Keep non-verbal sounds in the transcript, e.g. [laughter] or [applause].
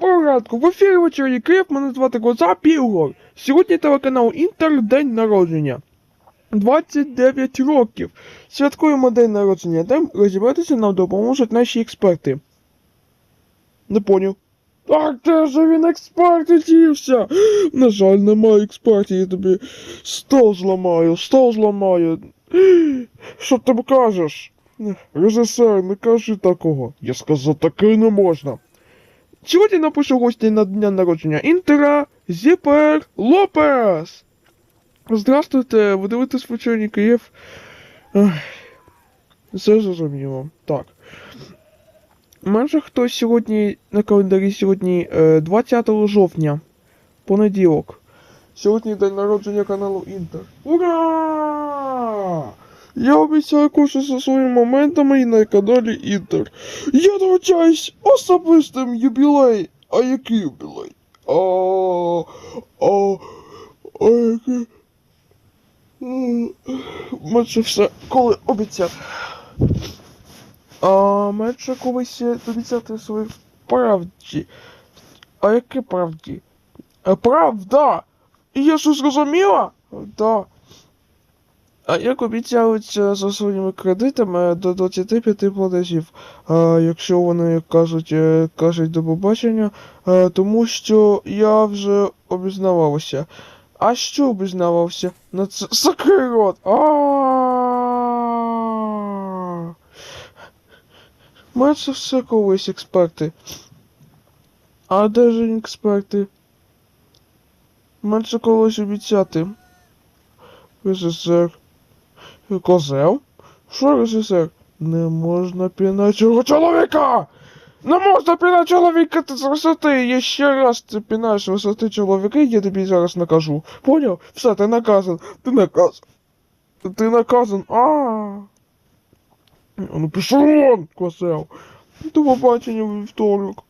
Доброго ранку! В ефірі вечірній Київ, мене звати Коза Пілгор. Сьогодні телеканал Інтер День народження. 29 років. Святкуємо день народження, де розібратися нам допоможуть наші експерти. Не поняв. Так де ж він експерт дівся? На жаль, немає експертів, я тобі стол зламаю, стол зламаю. Що ти кажеш? Режисер, не кажи такого. Я сказав, таке не можна. Сьогодні напишу гості на дня народження Інтера Зіпер Лопес. Здравствуйте, ви дивитесь вечірній Київ. Все зрозуміло. Так. Майже хтось сьогодні на календарі сьогодні е, 20 жовтня. Понеділок. Сьогодні день народження каналу Інтер. Ура! Я обіцяю кушати зі своїми моментами і на каналі Інтер. Я навчаюсь особистим юбілей. А який юбілей? А, а, а який? Менше все, коли обіцяти. А менше колись обіцяти свої правді. А яке правді? Правда! Я що зрозуміла? Да. А як обіцяють е, за своїми кредитами до 25 платежів, якщо вони кажуть, е, кажуть до побачення, е, тому що я вже обізнавався. А що обізнавався? На це [laughs] закрий рот. А. Ми це все колись експерти. А де ж експерти? Менше колись обіцяти. Режисер. Козел? Що режисер? Не можна пінати цього чоловіка! Не можна пінати чоловіка з висоти! Я ще раз ти пінаєш висоти чоловіка, я тобі зараз накажу. Поняв? Все, ти наказан. Ти наказан. Ти наказан. А. Ну пішов вон, козел. До побачення вівторок.